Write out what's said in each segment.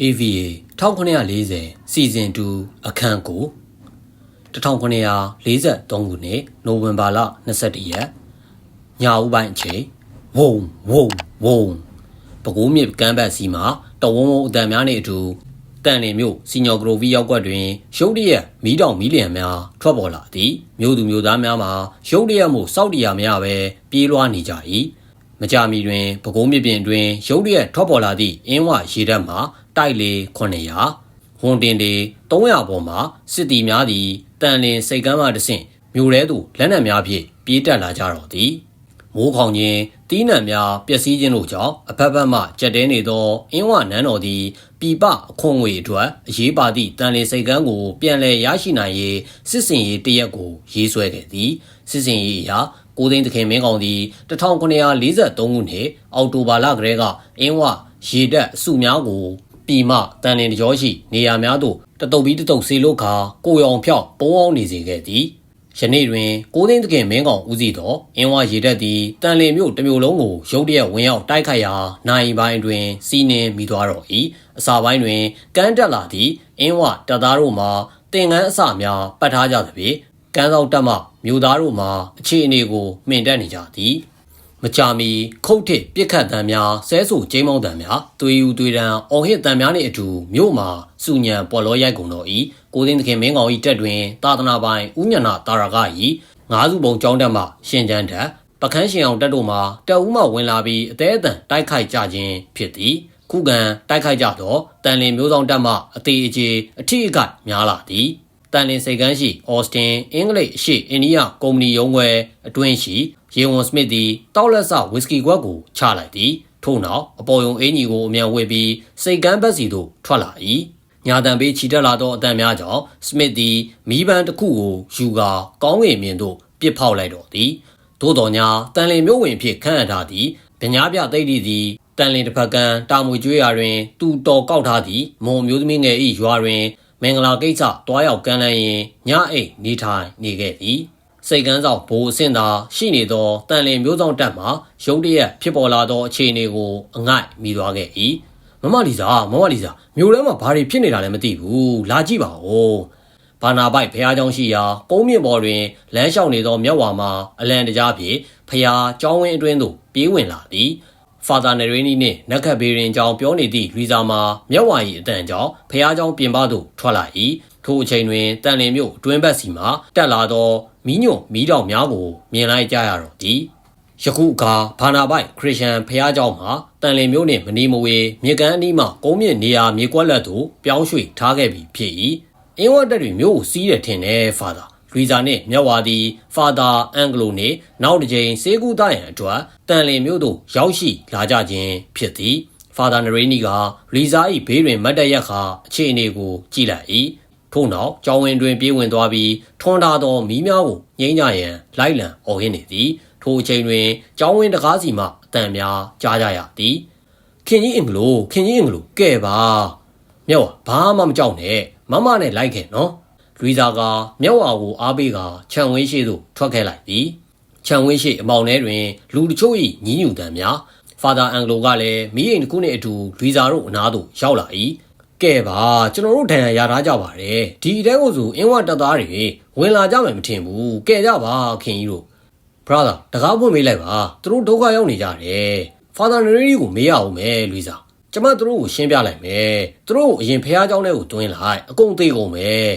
AVA 1940စီဇန်2အခန်းကို1943ခုနှစ်နိုဝင်ဘာလ21ရက်ညဦးပိုင်းအချိန်ဝုံဝုံဝုံပဲခူးမြစ်ကမ်းဘက်စီမှာတဝုံဝုံအတန်များနဲ့အတူတန်လင်မြို့စီညော်ဂရိုဗီရောက်ကွက်တွင်ရုတ်တရက်မီးတောင်မီးလျံများထွက်ပေါ်လာသည်မြို့သူမြို့သားများမှာရုတ်တရက်မှုစောက်တရားမရပဲပြေးလွှားနေကြ၏မကြမီတွင်ပဲခူးမြစ်ပြင်တွင်ရုတ်တရက်ထွက်ပေါ်လာသည့်အင်းဝရေတပ်မှ တိုက်လေ900ဝန်တင်လေ300ပေါ်မှစစ်တီများသည်တန်လင်စိတ်ကမ်းမှတဆင့်မြို့ထဲသို့လက်နက်များဖြင့်ပြေးတက်လာကြတော့သည်မိုးခေါင်ခြင်းတီးနှံများပျက်စီးခြင်းတို့ကြောင့်အဖက်ဖက်မှကြက်တဲနေသောအင်းဝနန်းတော်သည်ပြပအခွန်ငွေအတွက်အရေးပါသည့်တန်လင်စိတ်ကမ်းကိုပြန်လည်ရရှိနိုင်ရေးစစ်စင်ရေးတရက်ကိုရေးဆွဲခဲ့သည်စစ်စင်ရေးအရာကိုသိန်းသခင်မင်းကောင်သည်1943ခုနှစ်အောက်တိုဘာလကတည်းကအင်းဝရေတက်အစုများကို ပြည်မတန်လင်တကြောရှိနေရာများသို့တတုပ်ပြီးတတုပ်ဆေးလို့ခါကိုရောင်ဖြောက်ပုံအောင်နေစေခဲ့သည်ယနေ့တွင်ကိုသိန်းသခင်မင်းကောင်ဦးစီးသောအင်းဝရေတက်သည်တန်လင်မြို့တစ်မြို့လုံးကိုရုတ်တရက်ဝင်ရောက်တိုက်ခိုက်ရာနိုင်ပိုင်းတွင် စီးနှင်းမိသွားတော့၏အစာပိုင်းတွင်ကမ်းတက်လာသည့်အင်းဝတပ်သားတို့မှတင်ငန်းအစများပတ်ထားကြသဖြင့်ကမ်းဆောင်တပ်မှမြို့သားတို့မှအခြေအနေကိုမှင်တက်နေကြသည် မကြမီခုတ်ထစ်ပြစ်ခတ်တံများဆဲဆူကျိမ်းမောင်းတံများသွေးယူသွေးတံအော်ဟစ်တံများနှင့်အတူမြို့မှာစုညံပေါ်လောရိုက်ကုန်တော့၏ကိုသိန်းသခင်မင်းကောင်၏တက်တွင်သာသနာပိုင်ဥညနာတာရက၏ငါးစုပုံကျောင်းတက်မှရှင်ကျန်းတက်ပကန်းရှင်အောင်တက်တို့မှတက်ဦးမှဝင်လာပြီးအသေးအတန်တိုက်ခိုက်ကြခြင်းဖြစ်သည်ခုခံတိုက်ခိုက်ကြသောတန်လင်မျိုးဆောင်တက်မှအသေးအကျေအထီးအကများလာသည်တန်လင်စိတ်ကန်းရှိအော်စတင်အင်္ဂလိပ်အရှိအိန္ဒိယကုမ္ပဏီရုံးခွဲအတွင်းရှိ ရေဝန်စမစ်သည်တောက်လက်ဆဝီစကီခွက်ကိုချလိုက်သည်ထို့နောက်အပေါ်ယုံအင်ကြီးကိုအမြန်ဝေပြီးစိတ်ကန်းဘက်စီသို့ထွက်လာ၏ညာတံပေးချီတက်လာသောအတန်များကြောင့်စမစ်သည်မီးပန်းတစ်ခုကိုယူကာကောင်းကင်မြင်သို့ပစ်ဖောက်လိုက်တော့သည်သို့တော်ညာတန်လင်မျိုးဝင်ဖြစ်ခန့်အပ်ထားသည်ပညာပြသိတိသည်တန်လင်တစ်ဖက်ကံတာမွေကျွေးရာတွင်သူတော်ကောက်ထားသည့်မုံမျိုးသမီးငယ်၏ရွာတွင်မင်္ဂလာကိစ္စတွားရောက်ကမ်းလှမ်းရင်ညအိတ်နေထိုင်နေခဲ့သည် စိတ်ကန်းဆောင်ဘိုးအဆင့်သာရှိနေသောတန်လင်မျိုးဆောင်တက်မှရုတ်တရက်ဖြစ်ပေါ်လာသောအခြေအနေကိုအငိုက်မိသွားခဲ့၏မမလီစာမမလီစာမြို့ထဲမှာဘာတွေဖြစ်နေတာလဲမသိဘူးလာကြည့်ပါဦးဘာနာပိုက်ဖះเจ้าရှိရာကုန်းမြင့်ပေါ်တွင်လမ်းလျှောက်နေသောမြက်ဝါမှာအလံတကြားဖြင့်ဖះเจ้าဝင်းအတွင်းသို့ပြေးဝင်လာသည်ဖာသာနရီနီနှင့်နက်ခတ်ဘေရင်ကြောင်ပြောနေသည့်လူစာမှာမြက်ဝါ၏အတန်ကြောင့်ဖះเจ้าပြင်ပသို့ထွက်လာ၏ ထိုအချိန်တွင်တန်လင်မြို့အတွင်းဘက်စီမှတက်လာသောမီးညွန့်မီးတောင်များကိုမြင်လိုက်ကြရတော့သည်ယခုအခါဘာနာပိုက်ခရစ်ယာန်ဖះเจ้าမှာတန်လင်မြို့နှင့်မနီမဝေမြေကမ်းအနီးမှကုန်းမြင့်နေရာမြေကွက်လက်သို့ပြောင်းရွှေ့ထားခဲ့ပြီးဖြစ်၏အင်းဝတ်တက်တွေမြို့ကိုစီးရထင်တယ်ဖာသာလူဇာနှင့်မြတ်ဝါသည်ဖာသာအန်ဂလိုနှင့်နောက်တစ်ကြိမ်စေကူသားရန်အတွက်တန်လင်မြို့သို့ရောက်ရှိလာကြခြင်းဖြစ်သည်ဖာသာနရေနီကရီဇာ၏ဘေးတွင်မတ်တရက်ခါအခြေအနေကိုကြည့်လိုက်၏ ထို့နောက်ကြောင်းဝင်တွင်ပြေးဝင်သွားပြီးထွန်းထားသောမီးများကိုငိမ့်ကြရန်လိုက်လံအော်ဟစ်နေသည်ထိုအချိန်တွင်ကြောင်းဝင်တကားစီမှအတန်များကြားကြရသည်ခင်ကြီးအင်္ဂလိုခင်ကြီးအင်္ဂလိုကဲပါမြောက်ဘာမှမကြောက်နဲ့မမနဲ့လိုက်ခဲ့နော်လူသာကမြောက်ဝါကိုအားပေးကခြံဝင်းရှိသို့ထွက်ခဲ့လိုက်သည်ခြံဝင်းရှိအမောင်ထဲတွင် လူတချို့၏ညီးညူတံများဖာသာအန်ဂလိုကလည်းမိအိမ်တစ်ခုနှင့်အတူလူသာတို့အနားသို့ရောက်လာ၏ ကဲပါကျွန်တော်တို့ဒဏ်ရာရထားကြပါတယ်ဒီအတဲကိုဆိုအင်းဝတပ်သားတွေဝင်လာကြမယ်မထင်ဘူးကဲကြပါခင်ကြီးတို့ brother တကားဖွင့်ပေးလိုက်ပါသူတို့ဒုက္ခရောက်နေကြတယ် father နရီကိုမေးရအောင်မယ်လူစာကျမတို့ကိုရှင်းပြလိုက်မယ်သူတို့ကိုအရင်ဖះเจ้าထဲကိုတွင်းလိုက်အကုန်သေးကုန်မယ်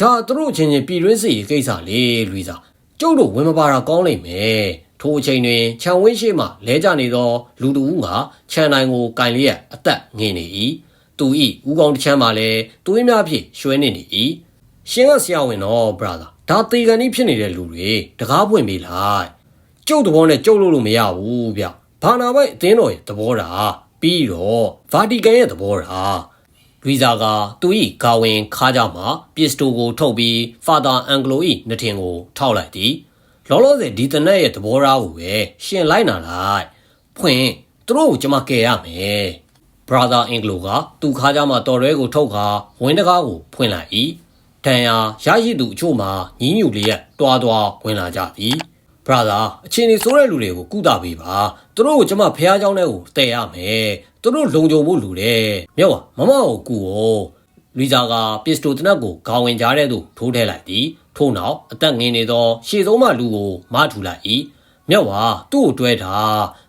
ဒါသူတို့ချင်းချင်းပြည်တွင်းစီကိစ္စလေလူစာကျုပ်တို့ဝင်မပါတာကောင်းလိမ့်မယ်ထိုအချိန်တွင်ခြံဝင်းရှိမှလဲကျနေသော လူတူဦးကခြံတိုင်းကိုကင်လျက်အသက်ငင်နေ၏ သူဤဦးကောင်းတစ်ချမ်းမှလည်းသွေးများဖြင့်ရွှဲနေနေ၏ရှင်ကဆရာဝန်တော့ brother ဒါတေကန်ကြီးဖြစ်နေတဲ့လူတွေတကားပွင့်ပေးလိုက်ကျုပ်သဘောနဲ့ကျုပ်လို့လို့မရဘူးဗျဘာနာပိုက်အသင်းတော်ရဲ့သဘောတာပြီးတော့ဗာတီကန်ရဲ့သဘောတာလူဇာကသူ၏ဂါဝင်ခါးကြမှာပစ္စတိုကိုထုတ်ပြီးဖာသာအန်ဂလို၏နှထင်ကို ထောက်လိုက်သည်လောလောဆယ်ဒီတနက်ရဲ့သဘောထားကိုပဲရှင်လိုက်နာလိုက်ဖွင့်သူတို့ကိုကျွန်မကယ်ရမယ် brother anglo ကသူခါးကြမှာတော်ရဲကိုထုတ်ခါဝင်းတကားကိုဖွင့်လိုက်၏တန်ရာရရှိသူအချို့မှာညီးညူလျက်တွားတွားဝင်လာကြသည် brother အချင်းကြီးဆိုးတဲ့လူတွေကိုကုသပေးပါသူတို့ကိုကျမဖះเจ้าနဲ့ကိုတည်ရမယ်သူတို့လုံခြုံဖို့လူတယ်မြောက်ပါမမကိုကူ哦လူစားကပစ္စတိုတနက်ကိုခေါင်းဝင်ကြားတဲ့သူထိုးထည့်လိုက်သည်ထို့နောက်အသက်ငင်းနေသောရှေ့ဆုံးမှလူကိုမထူလိုက်၏မြောက်ပါသူ့ကိုတွဲတာ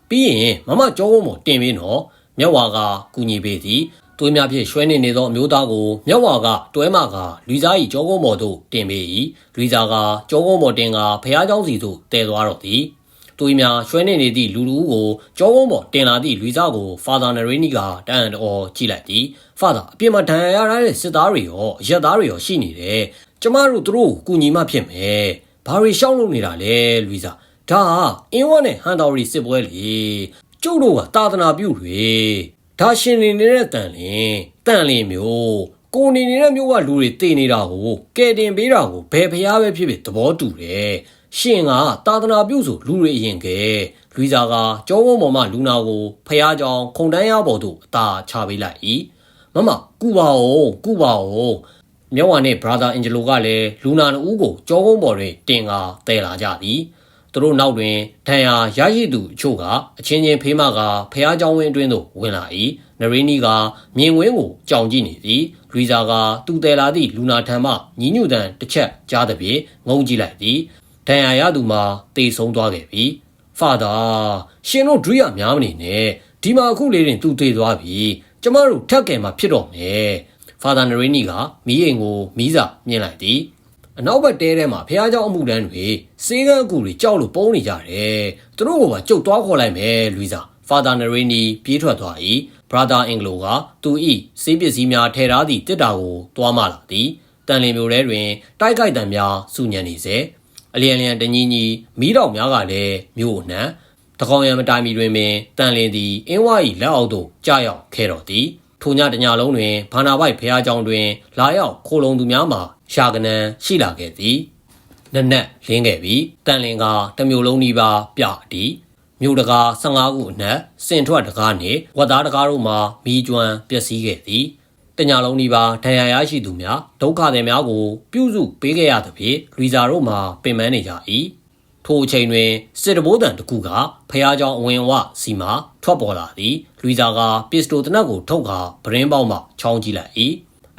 ပြီးရင်မမကြောဝုံးမတင်ပြီးနော် မြောက်ဝါကကူညီပေးသည်သွေးများဖြင့်ရွှဲနေနေသောအမျိုးသားကိုမြောက်ဝါကတွဲမကလူစား၏ကြောကုန်းမော်သို့တင်ပေး၏လူစားကကြောကုန်းမော်တင်ကဖះเจ้าစီသို့တည်သွားတော့သည်သွေးများရွှဲနေနေသည့်လူလူကိုကြောကုန်းမော်တင်လာသည့်လူစားကိုဖာသာနရေနီကတန်တော်ကြည့်လိုက်သည်ဖာသာအပြစ်မဒဏ်ရာရတဲ့စစ်သားတွေရောအရက်သားတွေရောရှိနေတယ်ကျမတို့သူတို့ကိုကူညီမှဖြစ်မယ်ဘာတွေရှောက်လို့နေတာလဲလူစားဒါအင်းဝနဲ့ဟန်တော်ရီစစ်ပွဲလေ ကျုပ်တို့ကတာသနာပြုတွေဒါရှင်နေနေတဲ့တန်လင်တန်လင်မျိုးကိုနေနေတဲ့မျိုးကလူတွေတည်နေတာကိုကဲတင်ပေးတာကိုဘယ်ဖျားပဲဖြစ်ဖြစ်သဘောတူတယ်ရှင်ကတာသနာပြုဆိုလူတွေအရင်ကဲလူစားကကြောဝုံပေါ်မှာလူနာကိုဖျားကြောင်ခုံတန်းရပေါ်သို့အသာချပေးလိုက်၏မမကူပါဦးကူပါဦးမြောက်ဝါနဲ့ brother Angelo ကလည်းလူနာနှစ်ဦးကိုကြောကုန်းပေါ်တွင်တင်ကာတဲလာကြသည် သူတို့နောက်တွင်ဒဏ်ရာရရှိသူအချို့ကအချင်းချင်းဖေးမကဖះเจ้าဝင်းအတွင်းသို့ဝင်လာ၏နရီနီကမြင်ဝင်းကိုကြောင်ကြည့်နေသည်လူီဇာကသူ့တယ်လာသည့်လူနာထံမှညီညွတ်တန်တစ်ချက်ကြားသည်ဖြင့်ငုံကြည့်လိုက်သည်ဒဏ်ရာရသူမှာတေဆုံးသွားခဲ့ပြီဖာသာရှင်တို့ဒရိယာများမနေနဲ့ဒီမှာအခုလေးတွင်သူတေသွားပြီကျမတို့ထက်ကယ်မှာဖြစ်တော့မယ်ဖာသာနရီနီကမီးအိမ်ကိုမီးစာမြင်လိုက်သည် အနောက်ဘက်တဲထဲမှာဖះเจ้าအမှုတန်းတွေစေးကန်းအကူတွေကြောက်လို့ပုံးနေကြတယ်သူတို့ကပါကြုတ်သွားခေါ်လိုက်မယ်လူီဇာဖာသာနရီနီပြေးထွက်သွား၏ဘရာသာအင်္ဂလိုကသူ၏စေးပစ္စည်းများထဲထားသည့်တစ်တာကိုတွားမလာသည်တန်လင်မျိုးထဲတွင်တိုက်ခိုက်တံများစုညံနေစေအလျံလျံတညီညီမိတော်များကလည်းမြို့အနှံတကောင်ရံမတိုင်မီတွင်ပင်တန်လင်သည်အင်းဝါ၏လက်အောက်သို့ကြာရောက်ခဲ့တော်သည်ထိုညတညလုံးတွင်ဘာနာပိုက်ဖះเจ้าတွင် လာရောက်ခိုလုံသူများမှာ ရှာကနန်းရှိလာခဲ့သည်နက်နက်လင်းခဲ့ပြီးတန်လင်ကတမျိုးလုံးဒီပါပြသည်မြို့တကာ15ခုအနက်စင်ထွက်တကားနှင့်ဝတ်သားတကားတို့မှာမီးကျွမ်းပျက်စီးခဲ့သည်တညာလုံးဒီပါဒဏ်ရာရရှိသူများဒုက္ခသည်များကို ပြုစုပေးခဲ့ရသဖြင့်လူစာတို့မှာပင်ပန်းနေကြ၏ထိုအချိန်တွင်စစ်တဘိုးတန်တစ်ခုကဖះเจ้าအဝင်ဝစီမှာထွက်ပေါ်လာသည်လူစာကပစ္စတိုတနက်ကိုထုတ်ကာဗရင်ပေါက်မှချောင်းကြည့်လိုက်၏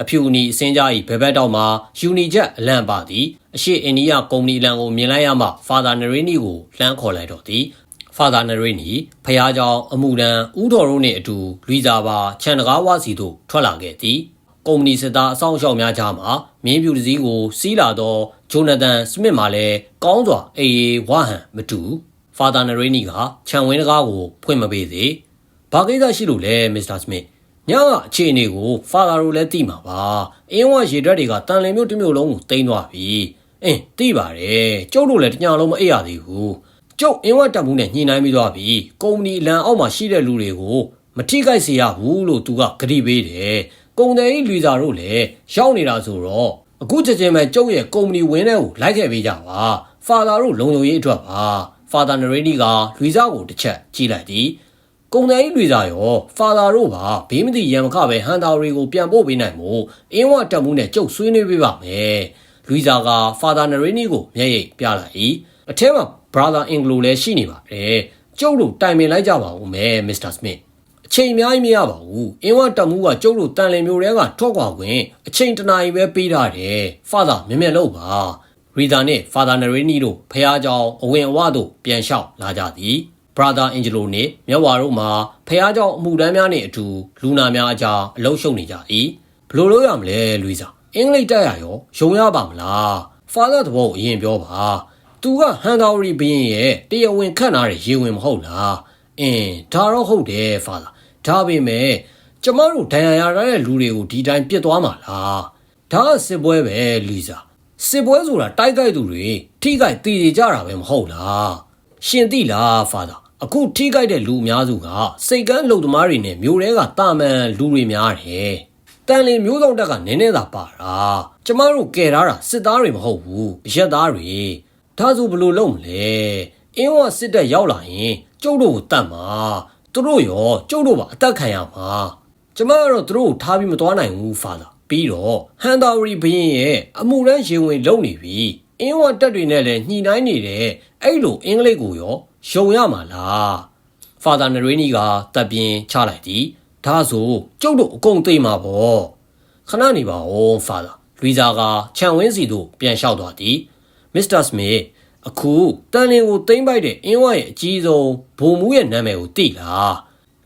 အဖြူအနီအစင်းကြား၏ဘဲဘက်တောက်မှာယူနီချက်အလန့်ပါသည်အရှိအိန္ဒိယကုမ္ပဏီလန်ကိုမြင်လိုက်ရမှဖာသာနရီနီကိုလှမ်းခေါ်လိုက်တော့သည်ဖာသာနရီနီဖះเจ้าအမှုတန်းဥတော်တို့နှင့်အတူလူစာပါခြံတကားဝစီသို့ထွက်လာခဲ့သည်ကုမ္ပဏီစစ်သားအဆောင်အရှောက်များကြားမှာမြင်းပြူတစည်းကိုစီးလာသောဂျိုနသန်စမစ်မှလည်းကောင်းစွာအေးအေးဝဟန်မတူဖာသာနရီနီကခြံဝင်းတကားကိုဖွင့်မပေးသေးဘာကိစ္စရှိလို့လဲမစ္စတာစမစ် ညကအခြေအနေကို ဖာသာတို့လည်းသိမှာပါအင်းဝရေဒရက်တွေကတန်လင်မျိုးတစ်မျိုးလုံးကိုတင်သွားပြီအင်းသိပါတယ်ကျုပ်တို့လည်းတညလုံးမအိပ်ရသေးဘူးကျုပ်အင်းဝတက်မှုနဲ့ညှိနှိုင်းပြီးသွားပြီကုမ္ပဏီလန်အောက်မှာရှိတဲ့လူတွေကိုမထိခိုက်စေရဘူးလို့သူကဂရိပေးတယ်ကုံတယ်ဤလူစားတို့လည်းရောက်နေတာဆိုတော့အခုချက်ချင်းပဲကျုပ်ရဲ့ကုမ္ပဏီဝင်းထဲကိုလိုက်ခဲ့ပေးကြပါဖာသာတို့လုံုံရေးအတွက်ပါဖာသာနရီနီကလူစားကိုတစ်ချက်ကြည့်လိုက်သည် ကုံတယ်ဤလူစားရောဖာသာတို့ပါဘေးမသိရံမခပဲဟန်တာရီကိုပြန်ပို့ပေးနိုင်မို့အင်းဝတက်မှုနဲ့ကျုပ်ဆွေးနွေးပေးပါမယ်လူစားကဖာသာနရီနီကိုမျက်ရည်ပြလိုက်၏အထက်မှာ brother Anglo လည်းရှိနေပါတယ်ကျုပ်တို့တိုင်ပင်လိုက်ကြပါဦးမယ်မစ္စတာစမစ်အချိန်အများကြီးမရပါဘူးအင်းဝတက်မှုကကျုပ်တို့တန်လင်မျိုးတွေကထွက်ခွာခွင့်အချိန်တနာရီပဲပေးထားတယ်ဖာသာမြင်မြင်လို့ပါရီဒါနဲ့ဖာသာနရီနီတို့ဖះเจ้าအဝင်အဝတို့ပြန်လျှောက်လာကြသည် brother angelo နဲ့မြတ်ဝါတို့မှာဖះเจ้าအမှုတန်းများနဲ့အတူလူနာများအကြားအလုံးရှုံနေကြ၏ဘလို့လို့ရမလဲလူစာအင်္ဂလိပ်တက်ရရောယုံရပါမလားဖာသာတဘောအရင်ပြောပါသူကဟန်တော်ရီဘင်းရဲ့တရားဝင်ခန့်ထားတဲ့ရေဝင်မဟုတ်လားအင်းဒါတော့ဟုတ်တယ်ဖာသာဒါပေမဲ့ကျမတို့ဒဏ်ရာရတဲ့လူတွေကိုဒီတိုင်းပြစ်သွားမှာလားဒါကစစ်ပွဲပဲလူစာစစ်ပွဲဆိုတာတိုက်ခိုက်သူတွေထိခိုက်တည်ကြကြတာပဲမဟုတ်လားရှင်သိလားဖာသာ အခုထိခိုက်တဲ့လူအများစုကစိတ်ကန်းလုံသမားတွေနဲ့မျိုးတွေကတာမန်လူတွေများတယ်တန်လင်မျိုးဆောင်တက်ကနည်းနည်းသာပါတာကျမတို့ကယ်ထားတာစစ်သားတွေမဟုတ်ဘူးအရက်သားတွေဒါဆိုဘလို့လုပ်မလဲအင်းဝစစ်တပ်ရောက်လာရင်ကျုပ်တို့ကိုတတ်မှာသူတို့ရောကျုပ်တို့ပါအသက်ခံရမှာကျမကတော့သူတို့ကိုထားပြီးမသွားနိုင်ဘူးဖာသာပြီးတော့ဟန်တာဝရီဘရင်ရဲ့အမှုရန်ရင်ဝင်လုံနေပြီအင်းဝတက်တွေနဲ့လည်းညှိနှိုင်းနေတယ်အဲ့လိုအင်္ဂလိပ်ကိုရော ယုံရမှာလားဖာသာနရေးနီကတပ်ပြင်းချလိုက်သည်ဒါဆိုကျုပ်တို့အကုန်သိမှာပေါ့ခဏနေပါဦးဖာသာလူဇာကခြံဝင်းစီသို့ပြန်လျှောက်သွားသည်မစ္စတာစမစ်အခုတန်လင်ကိုသိမ့်ပိုက်တဲ့အင်းဝရဲ့အကြီးဆုံးဘုံမူးရဲ့နာမည်ကိုသိလား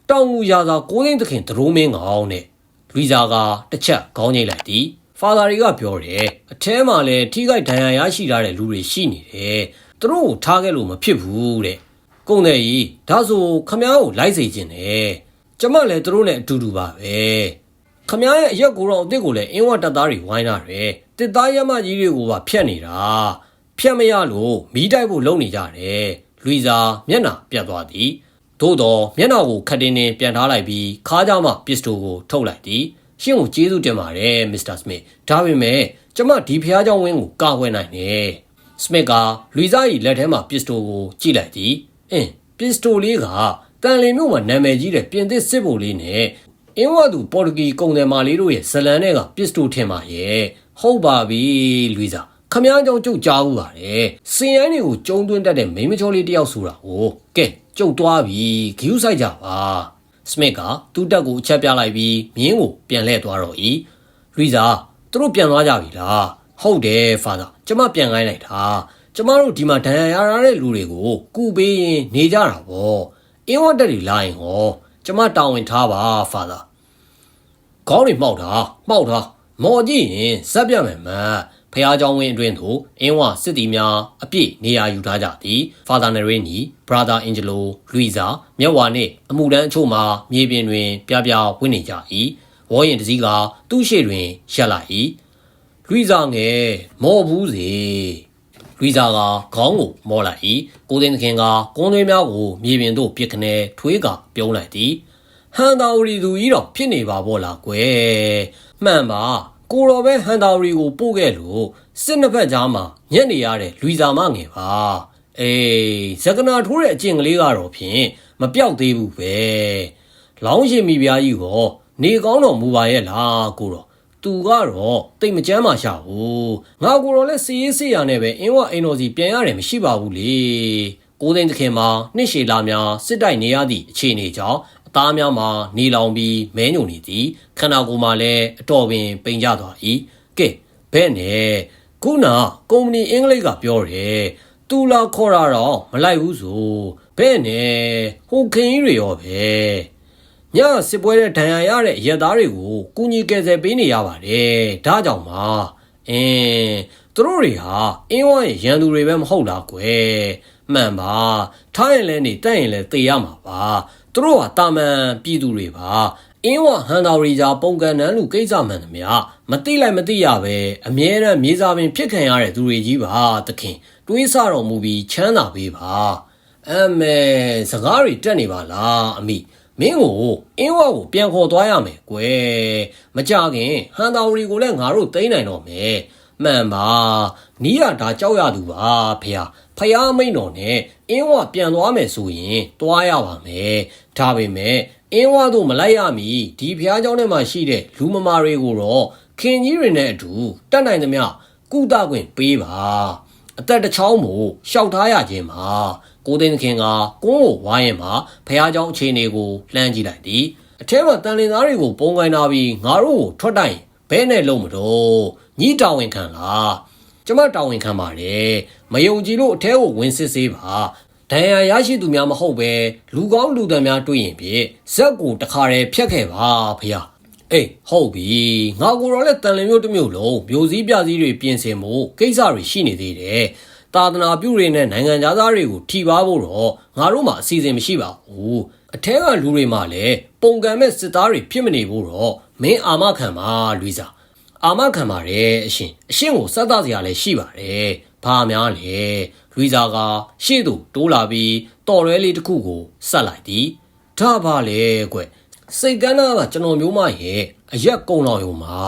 တောင်ငူရာသာကိုသိန်းသခင်ဒရိုးမင်းကောင်နဲ့လူဇာကတစ်ချက်ခေါင်းငိတ်လိုက်သည်ဖာသာတွေကပြောတယ်အထဲမှာလည်းထိခိုက်ဒဏ်ရာရရှိထားတဲ့လူတွေရှိနေတယ်သူတို့ကိုထားခဲ့လို့မဖြစ်ဘူးတဲ့ ကုန်တယ်ကြီးဒါဆိုခမားကိုလိုက်စေခြင်းတယ်ကျမလည်းသူတို့နဲ့အတူတူပါပဲခမားရဲ့အရက်ကိုတော့အစ်စ်ကိုလည်းအင်းဝတပ်သားတွေဝိုင်းလာတယ်တစ်သားရမကြီးတွေကိုပါဖျက်နေတာဖျက်မရလို့မီးတိုက်ဖို့လုပ်နေကြတယ်လူဇာမျက်နှာပြတ်သွားသည်သို့တော့မျက်နှာကိုခတ်တင်းတင်းပြန်ထားလိုက်ပြီးခါးကြောင်မှပစ္စတိုကိုထုတ်လိုက်သည်ရှင့်ကိုကျေးဇူးတင်ပါတယ်မစ္စတာစမစ်ဒါပေမဲ့ကျမဒီဖျားเจ้าဝင်းကိုကာကွယ်နိုင်တယ်စမစ်ကလူဇာ၏လက်ထဲမှာပစ္စတိုကိုကြည့်လိုက်သည် အင်းပစ္စတိုလေးကတန်လီမြို့မှာနာမည်ကြီးတဲ့ပြင်သစ်စစ်ဗိုလ်လေးနဲ့အင်းဝသူပေါ်တူဂီကုန်တယ်မာလေးတို့ရဲ့ဇလန်တွေကပစ္စတိုထင်ပါရဲ့ဟုတ်ပါပြီလူဇာခမည်းကြောင့်ကြုတ်ကြားဘူးပါတယ်စင်ရိုင်းတွေကိုကျုံသွင်းတတ်တဲ့မိန်းမချောလေးတယောက်ဆိုတာကိုကဲကြုတ်သွားပြီဂယူးဆိုင်ကြပါစမစ်ကသူ့တက်ကိုအချက်ပြလိုက်ပြီးမြင်းကိုပြန်လှည့်သွားတော့၏လူဇာသူတို့ပြန်သွားကြပြီလားဟုတ်တယ်ဖာသာကျမပြန်ခိုင်းလိုက်တာ ကျမတို့ဒီမှာဒဏ်ရာရတဲ့လူတွေကိုကုပေးရင်နေကြတာပေါ့အင်းဝတ်တက်တွေလာရင်ဟောကျမတာဝန်ထားပါဖာသာခေါင်းတွေမှောက်တာမှောက်တာမော်ကြည့်ရင်ဇက်ပြမယ်မတ်ဖះเจ้าဝင်းအတွင်းသို့အင်းဝစစ်တီများအပြည့်နေရာယူထားကြသည်ဖာသာနရေနီဘရာသာအင်ဂျလိုလူီဇာမြက်ဝါနှင့်အမှုတန်းအချို့မှာမြေပြင်တွင်ပြပြဝင့်နေကြ၏ဝေါ်ရင်တစည်းကသူ့ရှေ့တွင်ရက်လာ၏လူီဇာငယ်မော်ဘူးစီ လူီဇာကခေါင်းကိုမောလိုက်၏ကိုသိန်းသခင်ကကုန်းသွေးများကိုမြေပြင်သို့ပြစ်ခနဲထွေးကပြုံးလိုက်သည်ဟန်တာဝရီသူကြီးတော့ဖြစ်နေပါဘောလားကွယ်မှန်ပါကိုတော်ပဲဟန်တာရီကိုပို့ခဲ့လို့စစ်နှစ်ဖက်ကြားမှာညက်နေရတဲ့လူဇာမငယ်ပါအေးဇကနာထိုးတဲ့အကျင့်ကလေးကတော့ဖြင့်မပြောက်သေးဘူးပဲလောင်းရှင်မိဖုရားကြီးကိုနေကောင်းတော်မူပါရဲ့လားကိုတော် သူကတော့တိတ်မကြမ်းမှရှာဘူးငါကိုတော်လည်းစီရေးစီရနဲ့ပဲအင်းဝအိမ်တော်စီပြန်ရတယ်မရှိပါဘူးလေကိုသိန်းသခင်မှာနှစ်ရှည်လာများစစ်တိုက်နေရသည့်အခြေအနေကြောင့်သားများမှာနေလောင်ပြီးမဲညုံနေသည်ခန္ဓာကိုယ်မှာလည်းအတော်ပင်ပိန်ကြသွား၏ကဲဘဲ့နဲ့ခုနကုမ္ပဏီအင်္ဂလိပ်ကပြောတယ်သူလာခေါ်တာတော့မလိုက်ဘူးဆိုဘဲ့နဲ့ဟိုခင်းကြီးတွေရောပဲ ညစစ်ပွဲတဲ့ဒဏ်ရာရတဲ့ရက်သားတွေကိုကုညီကယ်ဆယ်ပေးနေရပါတယ်ဒါကြောင့်ပါအင်းသူတို့တွေဟာအင်းဝရဲ့ရန်သူတွေပဲမဟုတ်လားကွယ်မှန်ပါထားရင်လည်းနေတက်ရင်လည်းသေရမှာပါသူတို့ဟာတာမန်ပြည်သူတွေပါအင်းဝဟန်တာရီဂျာပုံကန်နန်းလူကိစ္စမှန်သမျှမသိလိုက်မသိရပဲအမြဲတမ်းမြေစာပင်ဖြစ်ခံရတဲ့သူတွေကြီးပါသခင်တွေးဆတော်မူပြီးချမ်းသာပေးပါအမေစကားတွေတက်နေပါလားအမိ မင်းကိုအင်းဝကိုပြန်ခေါ်သွားရမယ်ကွယ်မကြခင်ဟန်တာရီကိုလည်းငါတို့သိမ်းနိုင်တော့မယ်မှန်ပါနီးရဒါကြောက်ရသူပါဖေဟာဖယားမိန်တော်နဲ့အင်းဝပြန်သွားမယ်ဆိုရင်တွားရပါမယ်ဒါပေမဲ့အင်းဝတို့မလိုက်ရမီဒီဖျားเจ้าထဲမှာရှိတဲ့လူမမာတွေကိုတော့ခင်ကြီးတွေနဲ့အတူတက်နိုင်သမျှကုသခွင့်ပေးပါအသက်တစ်ချောင်းမို့ရှောက်ထားရခြင်းပါ ကိုသိန်းခင်ကကုန်းကိုဝိုင်းရင်မှာဖះเจ้าအခြေအနေကိုလှမ်းကြည့်လိုက်သည်အထဲမှာတန်လင်သားတွေကိုပုံကိုင်းလာပြီးငါတို့ကိုထွက်တိုင်ဘဲနဲ့လုံးမတော့ညီတာဝန်ခံလားကျမတာဝန်ခံပါတယ်မယုံကြည်လို့အထဲကိုဝင်စစ်ဆေးပါဒဏ်ရာရရှိသူများမဟုတ်ပဲလူကောင်းလူသံများတွေ့ရင်ဖြင့်ဇက်ကိုတခါတည်းဖြတ်ခဲ့ပါဖေ။အေးဟုတ်ပြီငါကိုတော့လက်တန်လင်မျိုးတစ်မျိုးလုံးမျိုးစည်းပြစည်းတွေပြင်ဆင်မှုကိစ္စတွေရှိနေသေးတယ်။ သာသနာပြုတွေနဲ့နိုင်ငံသားတွေကိုထိပါဖို့တော့ငါတို့မှအစီအစဉ်မရှိပါဘူး။အထက်ကလူတွေမှလည်းပုံကံမဲ့စစ်သားတွေဖြစ်မနေဖို့တော့မင်းအာမခံပါလွီစာ။အာမခံပါတယ်အရှင်အရှင်ကိုစက်သားစရာလည်းရှိပါတယ်။ဘာများလဲလွီဇာကရှေ့သို့တိုးလာပြီးတော်ရဲလေးတစ်ခုကိုဆက်လိုက်သည်ဒါပါလေကွစိတ်ကန်းသားကကျွန်တော်မျိုးမရဲ့အရက်ကုံတော်ရုံမှာ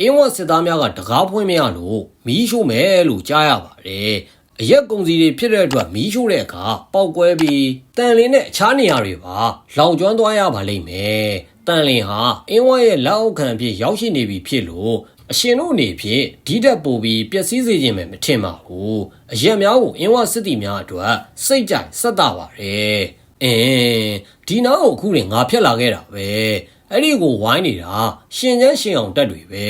အင်းဝစစ်သားများကတကားဖွင့်မရလို့မီးရှို့မယ်လို့ကြားရပါတယ် အရက်ကုံစီတွေဖြစ်တဲ့အတွက်မီးရှို့တဲ့အခါပောက်ကွဲပြီးတန်လင်းနဲ့အခြားနေရာတွေပါလောင်ကျွမ်းသွားရပါလိမ့်မယ်တန်လင်းဟာအင်းဝရဲ့လက်အောက်ခံဖြစ်ရောက်ရှိနေပြီဖြစ်လို့အရှင်တို့အနေဖြင့်ဒီတက်ပို့ပြီးပျက်စီးစေခြင်းပဲမထင်ပါဘူးအရက်များကိုအင်းဝစစ်တီများအတွက်စိတ်ကြိုက်ဆက်တာပါတယ်အင်းဒီနားကိုအခုနေငါဖြတ်လာခဲ့တာပဲအဲ့ဒီကိုဝိုင်းနေတာရှင်ချမ်းရှင်အောင်တက်တွေပဲ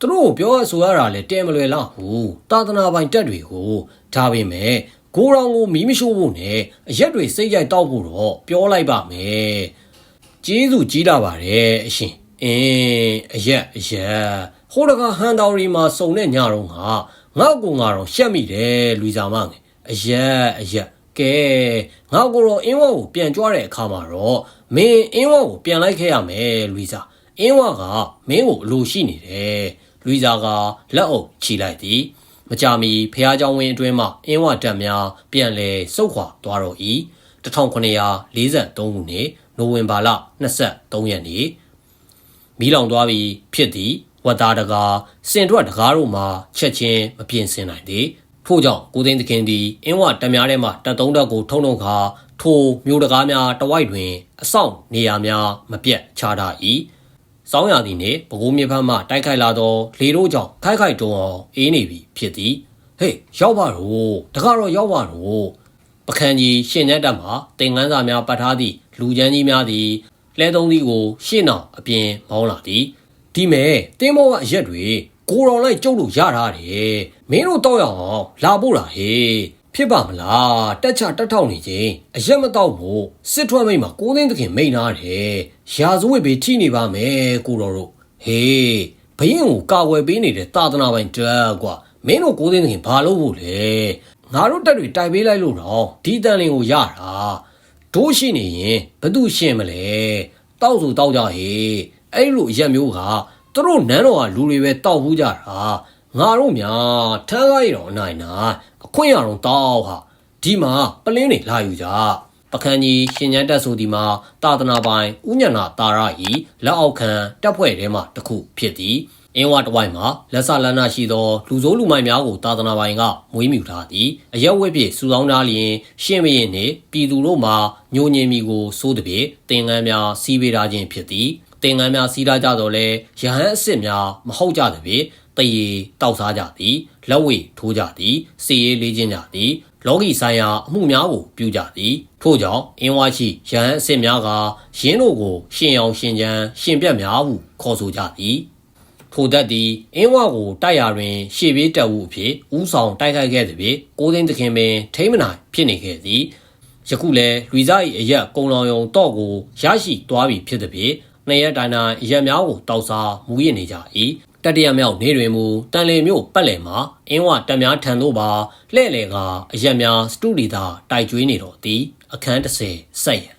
သူတို့ကိုပြောရဆိုရတာလဲတဲမလွယ်လောက်ဘူးသာသနာပိုင်တက်တွေကို ဒါပေမဲ့ကိုရောင်ကိုမီးမရှို့ဖို့နဲ့အရက်တွေစိတ်ကြိုက်တောက်ဖို့တော့ပြောလိုက်ပါမယ်ကျေးဇူးကြီးလာပါတယ်အရှင်အင်းအရက်အရက်ဟိုတကဟန်တော်ရီမှာစုံတဲ့ညတော့ငါငါ့ကိုငါတော့ရှက်မိတယ်လူစားမငယ်အရက်အရက်ကဲငါကိုတော့အင်းဝကိုပြန်ကြွားတဲ့အခါမှာတော့မင်းအင်းဝကိုပြန်လိုက်ခဲ့ရမယ်လူစားအင်းဝကမင်းကိုအလိုရှိနေတယ်လူစားကလက်အုပ်ချီလိုက်သည် မကြမီဖះเจ้าဝင်းအတွင်းမှအင်းဝတက်များပြန်လဲစုတ်ခွာသွားတော့၏1943ခုနှစ်နိုဝင်ဘာလ23ရက်နေ့မီးလောင်သွားပြီးဖြစ်သည်ဝတ်သားတကားစင်ထွက်တကားတို့မှာချက်ချင်းမပြင်းစင်နိုင်သေးထို့ကြောင့်ကိုသိန်းသခင်သည်အင်းဝတက်များထဲမှတက်သုံးတက်ကိုထုံထုံခါထိုမျိုးတကားများတဝိုက်တွင် အဆောင်နေရာများမပြတ်ချထား၏ စောင်းရသည်နှင့်ပကိုးမြေဖက်မှတိုက်ခိုက်လာသောလေတို့ကြောင့်ခိုက်ခိုက်တုံအောင်အေးနေပြီဖြစ်သည်ဟေးရောက်ပါတော့တကားတော့ရောက်ပါတော့ပခန်းကြီးရှင်ညက်တက်မှာတင်ငန်းစာများပတ်ထားသည့်လူချမ်းကြီးများသည်လဲသုံးသီးကို ရှင်းအောင်အပြင်မောင်းလာသည်ဒီမဲ့တင်းမောကအရက်တွေကိုတော်လိုက်ကျုပ်လို့ရထားတယ်မင်းတို့တော့ရအောင်လာဖို့လားဟေး ဖြစ်ပါမလားတက်ချတက်ထောက်နေချင်းအရက်မတော့ဘူးစစ်ထွက်မိတ်မှာကိုသိန်းသခင်မိန်နာတယ်ရာဇဝတ်ပဲထိနေပါမယ်ကိုတော်တို့ဟေးဘရင်ကိုကာဝယ်ပေးနေတဲ့သာသနာပိုင်တက်ကွာမင်းတို့ကိုသိန်းသခင်ဘာလို့ဖို့လဲငါတို့တက်တွေတိုက်ပေးလိုက်လို့တော့ဒီတန်လင်ကိုရတာတို့ရှိနေရင်ဘသူရှင်မလဲတောက်ဆိုတောက်ကြဟေးအဲ့လိုအရက်မျိုးကသူတို့နန်းတော်ကလူတွေပဲတောက်ဘူးကြတာ ငါတို့များထမ်းကားရတော့အနိုင်နာအခွင့်ရတော့တောက်ဟာဒီမှာပလင်းတွေလာယူကြပခန်းကြီးရှင်ချမ်းတက်ဆိုဒီမှာတာသနာပိုင်ဥညနာတာရဤလက်အောက်ခံတပ်ဖွဲ့ထဲမှတစ်ခုဖြစ်သည်အင်းဝတဝိုင်းမှာလက်ဆလန်းနာရှိသောလူစိုးလူမိုက်များကိုတာသနာပိုင်ကမွေးမြူထားသည်အရက်ဝက်ပြည့်စူဆောင်းထားလျင်ရှင်းမရင်နှင့်ပြည်သူတို့မှညိုညင်မိကိုစိုးသည်ဖြင့်တင်ငန်းများစီးပေးထားခြင်းဖြစ်သည်တင်ငန်းများစီးထားကြတော့လဲရဟန်းအစ်စ်များမဟုတ်ကြသည်ဖြင့် တရေတောက်စားကြသည်လက်ဝဲထိုးကြသည်စီရေးလေးချင်းကြသည်လောကီဆိုင်ရာအမှုများကိုပြုကြသည်ထို့ကြောင့်အင်းဝါရှိရဟန်းအစ်စ်များကရင်းတို့ကို ရှင်အောင်ရှင်ချမ်းရှင်ပြတ်များဟုခေါ်ဆိုကြသည်ထိုသက်သည်အင်းဝကိုတိုက်ရာတွင် ရှေ့ပြေးတက်ဝူအဖြစ်ဥဆောင်တိုက်ခိုက်ခဲ့သည်ဖြင့်ကိုသိန်းသခင်ပင်ထိမ့်မနိုင်ဖြစ်နေခဲ့သည်ယခုလဲလူစား၏အရက်ကုံလောင်ယုံတော့ကိုရရှိသွားပြီဖြစ်သည်ဖြင့်နှစ်ရက်တိုင်းတိုင်းအရက်များကိုတောက်စားမူရနေကြ၏ တတရမြောက်နေတွင်မူတန်လင်မြို့ပတ်လည်မှာအင်းဝတက်များထံသို့ပါလှဲ့လေကအရက်များစတူဒီတာတိုက်ကျွေးနေတော်သည်အခန်း30ဆက်ရန်